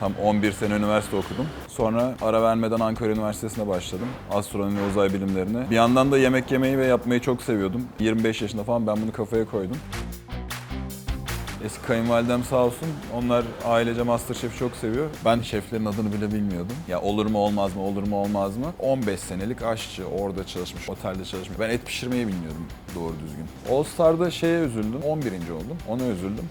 Tam 11 sene üniversite okudum. Sonra ara vermeden Ankara Üniversitesi'ne başladım. Astronomi ve uzay bilimlerine. Bir yandan da yemek yemeyi ve yapmayı çok seviyordum. 25 yaşında falan ben bunu kafaya koydum. Eski kayınvalidem sağ olsun. Onlar ailece Masterchef'i çok seviyor. Ben şeflerin adını bile bilmiyordum. Ya olur mu olmaz mı, olur mu olmaz mı? 15 senelik aşçı, orada çalışmış, otelde çalışmış. Ben et pişirmeyi bilmiyordum doğru düzgün. All Star'da şeye üzüldüm. 11. oldum. Ona üzüldüm.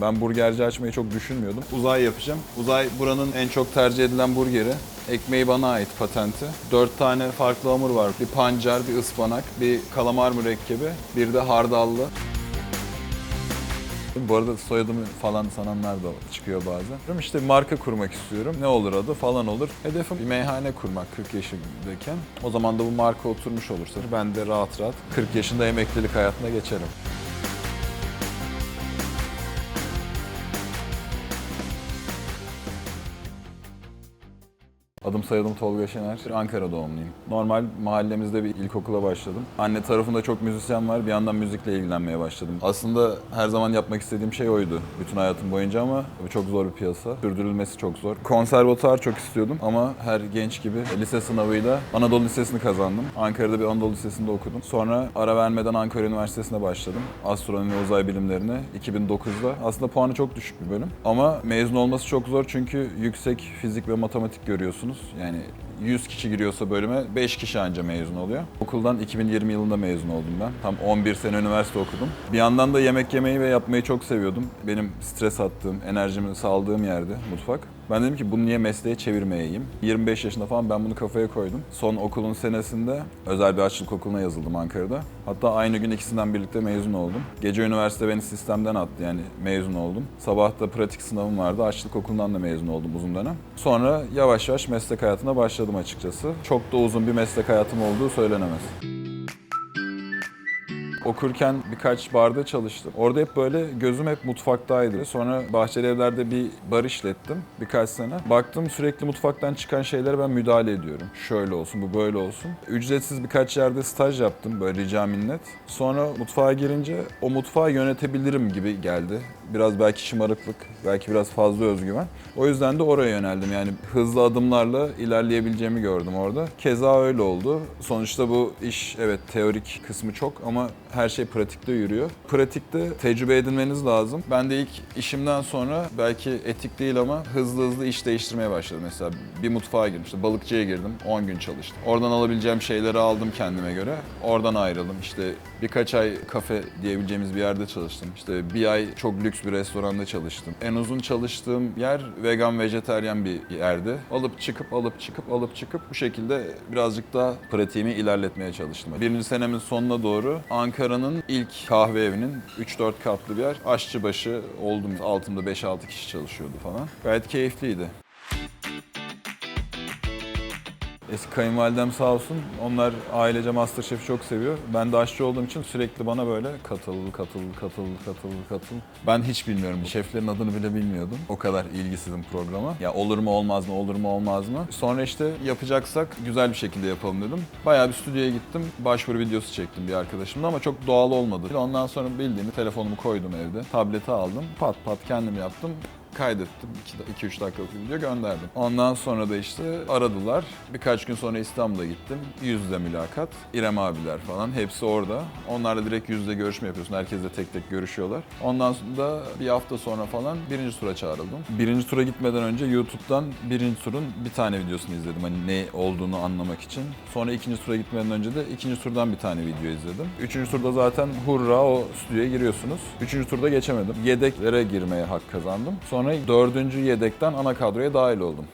Ben burgerci açmayı çok düşünmüyordum. Uzay yapacağım. Uzay buranın en çok tercih edilen burgeri. Ekmeği bana ait patenti. Dört tane farklı hamur var. Bir pancar, bir ıspanak, bir kalamar mürekkebi, bir de hardallı. Bu arada soyadımı falan sananlar da çıkıyor bazen. İşte marka kurmak istiyorum. Ne olur adı falan olur. Hedefim bir meyhane kurmak 40 yaşındayken. O zaman da bu marka oturmuş olursa ben de rahat rahat 40 yaşında emeklilik hayatına geçerim. Adım soyadım Tolga Şener. Ankara doğumluyum. Normal mahallemizde bir ilkokula başladım. Anne tarafında çok müzisyen var. Bir yandan müzikle ilgilenmeye başladım. Aslında her zaman yapmak istediğim şey oydu. Bütün hayatım boyunca ama bu çok zor bir piyasa. Sürdürülmesi çok zor. Konservatuar çok istiyordum ama her genç gibi lise sınavıyla Anadolu Lisesi'ni kazandım. Ankara'da bir Anadolu Lisesi'nde okudum. Sonra ara vermeden Ankara Üniversitesi'ne başladım. Astronomi ve uzay bilimlerine 2009'da. Aslında puanı çok düşük bir bölüm. Ama mezun olması çok zor çünkü yüksek fizik ve matematik görüyorsunuz. Yani 100 kişi giriyorsa bölüme 5 kişi anca mezun oluyor. Okuldan 2020 yılında mezun oldum ben. Tam 11 sene üniversite okudum. Bir yandan da yemek yemeyi ve yapmayı çok seviyordum. Benim stres attığım, enerjimi saldığım yerde mutfak. Ben dedim ki bunu niye mesleğe çevirmeyeyim? 25 yaşında falan ben bunu kafaya koydum. Son okulun senesinde özel bir aşçılık okuluna yazıldım Ankara'da. Hatta aynı gün ikisinden birlikte mezun oldum. Gece üniversite beni sistemden attı yani mezun oldum. Sabah da pratik sınavım vardı. Aşçılık okulundan da mezun oldum uzun dönem. Sonra yavaş yavaş meslek hayatına başladım açıkçası. Çok da uzun bir meslek hayatım olduğu söylenemez. Okurken birkaç barda çalıştım. Orada hep böyle gözüm hep mutfaktaydı. Sonra Bahçeli Evler'de bir bar işlettim birkaç sene. Baktım sürekli mutfaktan çıkan şeylere ben müdahale ediyorum. Şöyle olsun, bu böyle olsun. Ücretsiz birkaç yerde staj yaptım böyle rica minnet. Sonra mutfağa girince o mutfağı yönetebilirim gibi geldi. Biraz belki şımarıklık, belki biraz fazla özgüven. O yüzden de oraya yöneldim. Yani hızlı adımlarla ilerleyebileceğimi gördüm orada. Keza öyle oldu. Sonuçta bu iş evet teorik kısmı çok ama her şey pratikte yürüyor. Pratikte tecrübe edinmeniz lazım. Ben de ilk işimden sonra belki etik değil ama hızlı hızlı iş değiştirmeye başladım. Mesela bir mutfağa girdim. Balıkçıya girdim. 10 gün çalıştım. Oradan alabileceğim şeyleri aldım kendime göre. Oradan ayrıldım. İşte birkaç ay kafe diyebileceğimiz bir yerde çalıştım. İşte bir ay çok lüks bir restoranda çalıştım. En uzun çalıştığım yer vegan vejeteryan bir yerdi. Alıp çıkıp alıp çıkıp alıp çıkıp bu şekilde birazcık daha pratiğimi ilerletmeye çalıştım. Birinci senemin sonuna doğru Ankara'nın ilk kahve evinin 3-4 katlı bir yer. Aşçıbaşı oldum. Altımda 5-6 kişi çalışıyordu falan. Gayet keyifliydi. Eski kayınvalidem sağ olsun. Onlar ailece Masterchef'i çok seviyor. Ben de aşçı olduğum için sürekli bana böyle katıl, katıl, katıl, katıl, katıl. Ben hiç bilmiyorum. Şeflerin adını bile bilmiyordum. O kadar ilgisizim programa. Ya olur mu olmaz mı, olur mu olmaz mı? Sonra işte yapacaksak güzel bir şekilde yapalım dedim. Bayağı bir stüdyoya gittim. Başvuru videosu çektim bir arkadaşımla ama çok doğal olmadı. Ondan sonra bildiğimi telefonumu koydum evde. Tableti aldım. Pat pat kendim yaptım kaydettim. 2-3 dakikalık video gönderdim. Ondan sonra da işte aradılar. Birkaç gün sonra İstanbul'a gittim. Yüzde mülakat. İrem abiler falan hepsi orada. Onlarla direkt yüzde görüşme yapıyorsun. Herkesle tek tek görüşüyorlar. Ondan sonra bir hafta sonra falan birinci tura çağrıldım. Birinci tura gitmeden önce YouTube'dan birinci turun bir tane videosunu izledim. Hani ne olduğunu anlamak için. Sonra ikinci tura gitmeden önce de ikinci turdan bir tane video izledim. Üçüncü turda zaten hurra o stüdyoya giriyorsunuz. Üçüncü turda geçemedim. Yedeklere girmeye hak kazandım. Sonra dördüncü yedekten ana kadroya dahil oldum.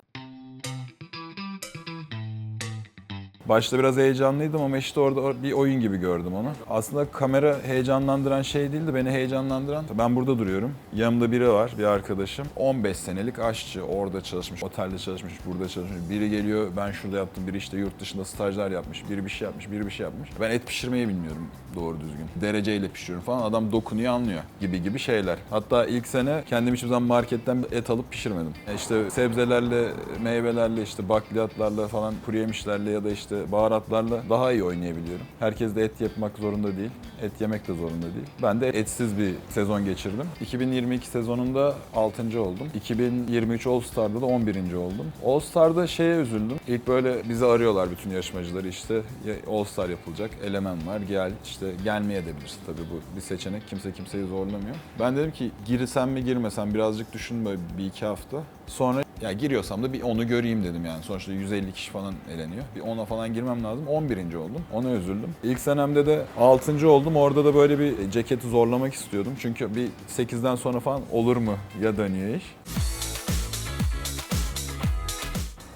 Başta biraz heyecanlıydım ama işte orada bir oyun gibi gördüm onu. Aslında kamera heyecanlandıran şey değildi, beni heyecanlandıran. Ben burada duruyorum. Yanımda biri var, bir arkadaşım. 15 senelik aşçı, orada çalışmış, otelde çalışmış, burada çalışmış. Biri geliyor, ben şurada yaptım, biri işte yurt dışında stajlar yapmış, biri bir şey yapmış, biri bir şey yapmış. Ben et pişirmeyi bilmiyorum doğru düzgün. Dereceyle pişiriyorum falan. Adam dokunuyor, anlıyor gibi gibi şeyler. Hatta ilk sene kendim hiçbir zaman marketten et alıp pişirmedim. E İşte sebzelerle, meyvelerle, işte bakliyatlarla falan, kuru yemişlerle ya da işte işte baharatlarla daha iyi oynayabiliyorum. Herkes de et yapmak zorunda değil. Et yemek de zorunda değil. Ben de etsiz bir sezon geçirdim. 2022 sezonunda 6. oldum. 2023 All Star'da da 11. oldum. All Star'da şeye üzüldüm. İlk böyle bizi arıyorlar bütün yarışmacıları işte All Star yapılacak. Elemen var gel işte gelmeye de bilirsin tabii bu bir seçenek. Kimse kimseyi zorlamıyor. Ben dedim ki girsem mi girmesem birazcık düşün böyle bir iki hafta. Sonra ya giriyorsam da bir onu göreyim dedim yani. Sonuçta 150 kişi falan eleniyor. Bir ona falan girmem lazım. 11. oldum. Ona üzüldüm. İlk senemde de 6. oldum. Orada da böyle bir ceketi zorlamak istiyordum. Çünkü bir 8'den sonra falan olur mu ya dönüyor iş.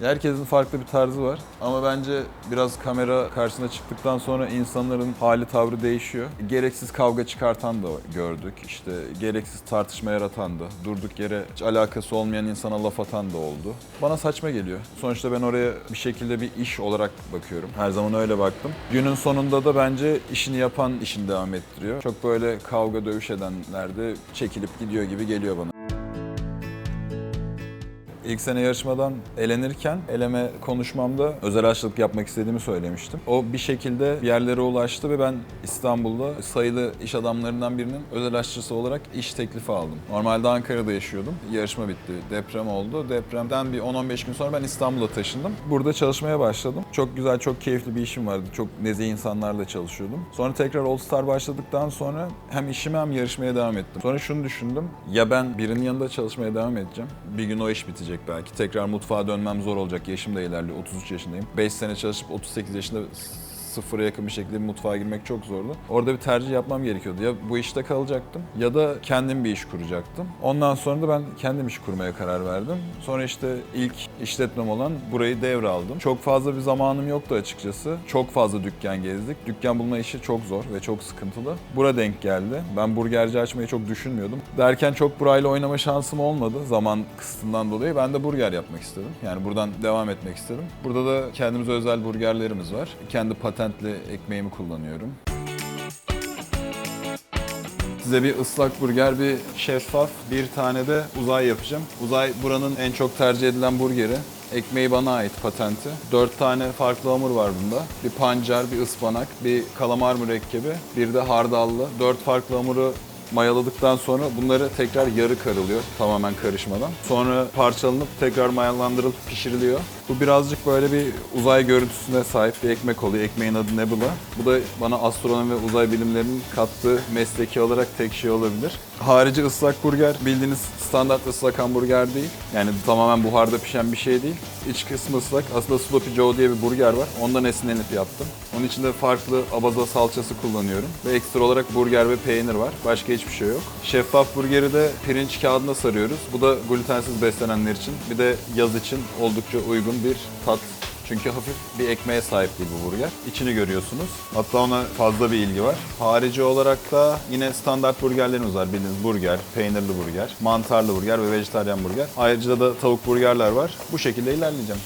Herkesin farklı bir tarzı var ama bence biraz kamera karşısına çıktıktan sonra insanların hali tavrı değişiyor. Gereksiz kavga çıkartan da gördük. İşte gereksiz tartışma yaratan da, durduk yere hiç alakası olmayan insana laf atan da oldu. Bana saçma geliyor. Sonuçta ben oraya bir şekilde bir iş olarak bakıyorum. Her zaman öyle baktım. Günün sonunda da bence işini yapan işini devam ettiriyor. Çok böyle kavga dövüş edenler de çekilip gidiyor gibi geliyor bana. İlk sene yarışmadan elenirken eleme konuşmamda özel aşçılık yapmak istediğimi söylemiştim. O bir şekilde bir yerlere ulaştı ve ben İstanbul'da sayılı iş adamlarından birinin özel aşçısı olarak iş teklifi aldım. Normalde Ankara'da yaşıyordum. Yarışma bitti. Deprem oldu. Depremden bir 10-15 gün sonra ben İstanbul'a taşındım. Burada çalışmaya başladım. Çok güzel, çok keyifli bir işim vardı. Çok nezih insanlarla çalışıyordum. Sonra tekrar All Star başladıktan sonra hem işime hem yarışmaya devam ettim. Sonra şunu düşündüm. Ya ben birinin yanında çalışmaya devam edeceğim. Bir gün o iş bitecek belki. Tekrar mutfağa dönmem zor olacak. Yaşım da ilerliyor. 33 yaşındayım. 5 sene çalışıp 38 yaşında sıfıra yakın bir şekilde bir mutfağa girmek çok zordu. Orada bir tercih yapmam gerekiyordu. Ya bu işte kalacaktım ya da kendim bir iş kuracaktım. Ondan sonra da ben kendim iş kurmaya karar verdim. Sonra işte ilk işletmem olan burayı devraldım. Çok fazla bir zamanım yoktu açıkçası. Çok fazla dükkan gezdik. Dükkan bulma işi çok zor ve çok sıkıntılı. Bura denk geldi. Ben burgerci açmayı çok düşünmüyordum. Derken çok burayla oynama şansım olmadı zaman kısıtından dolayı. Ben de burger yapmak istedim. Yani buradan devam etmek istedim. Burada da kendimize özel burgerlerimiz var. Kendi patentli ekmeğimi kullanıyorum. Size bir ıslak burger, bir şeffaf, bir tane de uzay yapacağım. Uzay buranın en çok tercih edilen burgeri. Ekmeği bana ait patenti. Dört tane farklı hamur var bunda. Bir pancar, bir ıspanak, bir kalamar mürekkebi, bir de hardallı. Dört farklı hamuru mayaladıktan sonra bunları tekrar yarı karılıyor tamamen karışmadan. Sonra parçalanıp tekrar mayalandırılıp pişiriliyor. Bu birazcık böyle bir uzay görüntüsüne sahip bir ekmek oluyor. Ekmeğin adı Nebula. Bu da bana astronomi ve uzay bilimlerinin kattığı mesleki olarak tek şey olabilir. Harici ıslak burger bildiğiniz standart ıslak hamburger değil. Yani tamamen buharda pişen bir şey değil. İç kısmı ıslak. Aslında Sloppy Joe diye bir burger var. Ondan esinlenip yaptım. Onun içinde farklı abaza salçası kullanıyorum. Ve ekstra olarak burger ve peynir var. Başka hiçbir şey yok. Şeffaf burgeri de pirinç kağıdına sarıyoruz. Bu da glutensiz beslenenler için. Bir de yaz için oldukça uygun bir tat çünkü hafif bir ekmeğe sahip değil bu burger. İçini görüyorsunuz. Hatta ona fazla bir ilgi var. Harici olarak da yine standart burgerlerimiz var. Bildiğiniz burger, peynirli burger, mantarlı burger ve vejetaryen burger. Ayrıca da tavuk burgerler var. Bu şekilde ilerleyeceğim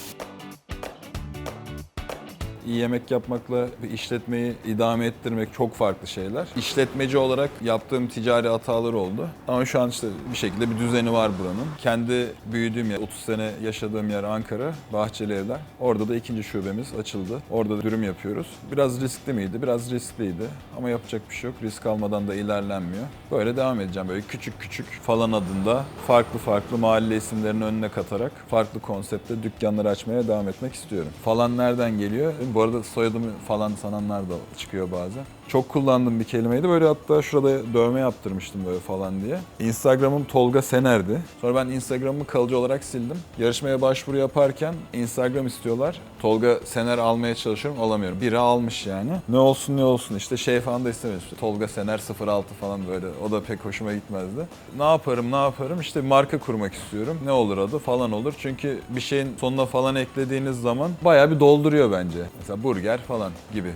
iyi yemek yapmakla bir işletmeyi idame ettirmek çok farklı şeyler. İşletmeci olarak yaptığım ticari hatalar oldu. Ama şu an işte bir şekilde bir düzeni var buranın. Kendi büyüdüğüm yer, 30 sene yaşadığım yer Ankara, Bahçeli Evler. Orada da ikinci şubemiz açıldı. Orada da dürüm yapıyoruz. Biraz riskli miydi? Biraz riskliydi. Ama yapacak bir şey yok. Risk almadan da ilerlenmiyor. Böyle devam edeceğim. Böyle küçük küçük falan adında farklı farklı mahalle isimlerini önüne katarak farklı konseptte dükkanları açmaya devam etmek istiyorum. Falan nereden geliyor? Bu arada soyadımı falan sananlar da çıkıyor bazen. Çok kullandığım bir kelimeydi. Böyle hatta şurada dövme yaptırmıştım böyle falan diye. Instagram'ım Tolga Sener'di. Sonra ben Instagram'ımı kalıcı olarak sildim. Yarışmaya başvuru yaparken Instagram istiyorlar. Tolga Sener almaya çalışıyorum alamıyorum. Biri almış yani. Ne olsun ne olsun işte şey falan da istemiyorum. İşte Tolga Sener 06 falan böyle. O da pek hoşuma gitmezdi. Ne yaparım ne yaparım işte marka kurmak istiyorum. Ne olur adı falan olur. Çünkü bir şeyin sonuna falan eklediğiniz zaman bayağı bir dolduruyor bence. Mesela burger falan gibi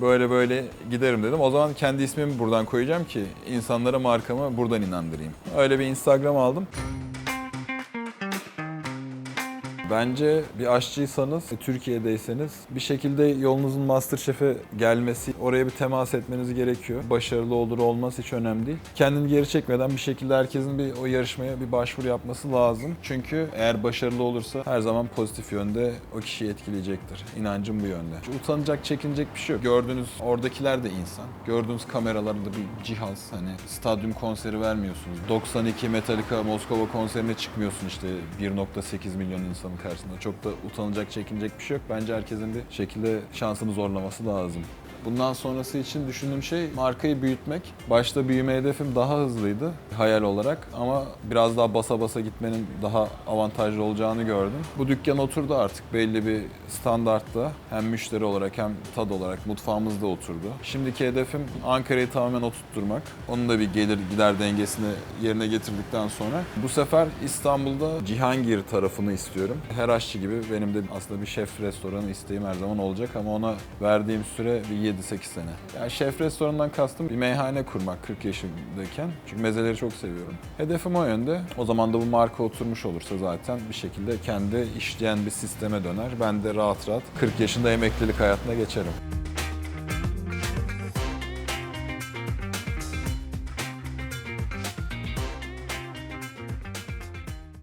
böyle böyle giderim dedim. O zaman kendi ismimi buradan koyacağım ki insanlara markamı buradan inandırayım. Öyle bir Instagram aldım. Bence bir aşçıysanız, e, Türkiye'deyseniz bir şekilde yolunuzun Masterchef'e gelmesi, oraya bir temas etmeniz gerekiyor. Başarılı olur olmaz hiç önemli değil. Kendini geri çekmeden bir şekilde herkesin bir o yarışmaya bir başvuru yapması lazım. Çünkü eğer başarılı olursa her zaman pozitif yönde o kişiyi etkileyecektir. İnancım bu yönde. Hiç Utanacak, çekinecek bir şey yok. Gördüğünüz oradakiler de insan. Gördüğünüz kameralarında bir cihaz hani stadyum konseri vermiyorsunuz. 92 Metallica Moskova konserine çıkmıyorsun işte 1.8 milyon insanın karşısında. Çok da utanacak, çekinecek bir şey yok. Bence herkesin bir şekilde şansını zorlaması lazım. Bundan sonrası için düşündüğüm şey markayı büyütmek. Başta büyüme hedefim daha hızlıydı hayal olarak ama biraz daha basa basa gitmenin daha avantajlı olacağını gördüm. Bu dükkan oturdu artık belli bir standartta hem müşteri olarak hem tad olarak mutfağımızda oturdu. Şimdiki hedefim Ankara'yı tamamen oturtturmak. Onun da bir gelir gider dengesini yerine getirdikten sonra bu sefer İstanbul'da Cihangir tarafını istiyorum. Her aşçı gibi benim de aslında bir şef restoranı isteğim her zaman olacak ama ona verdiğim süre bir 7-8 sene. Yani şef restoranından kastım bir meyhane kurmak 40 yaşındayken. Çünkü mezeleri çok seviyorum. Hedefim o yönde. O zaman da bu marka oturmuş olursa zaten bir şekilde kendi işleyen bir sisteme döner. Ben de rahat rahat 40 yaşında emeklilik hayatına geçerim.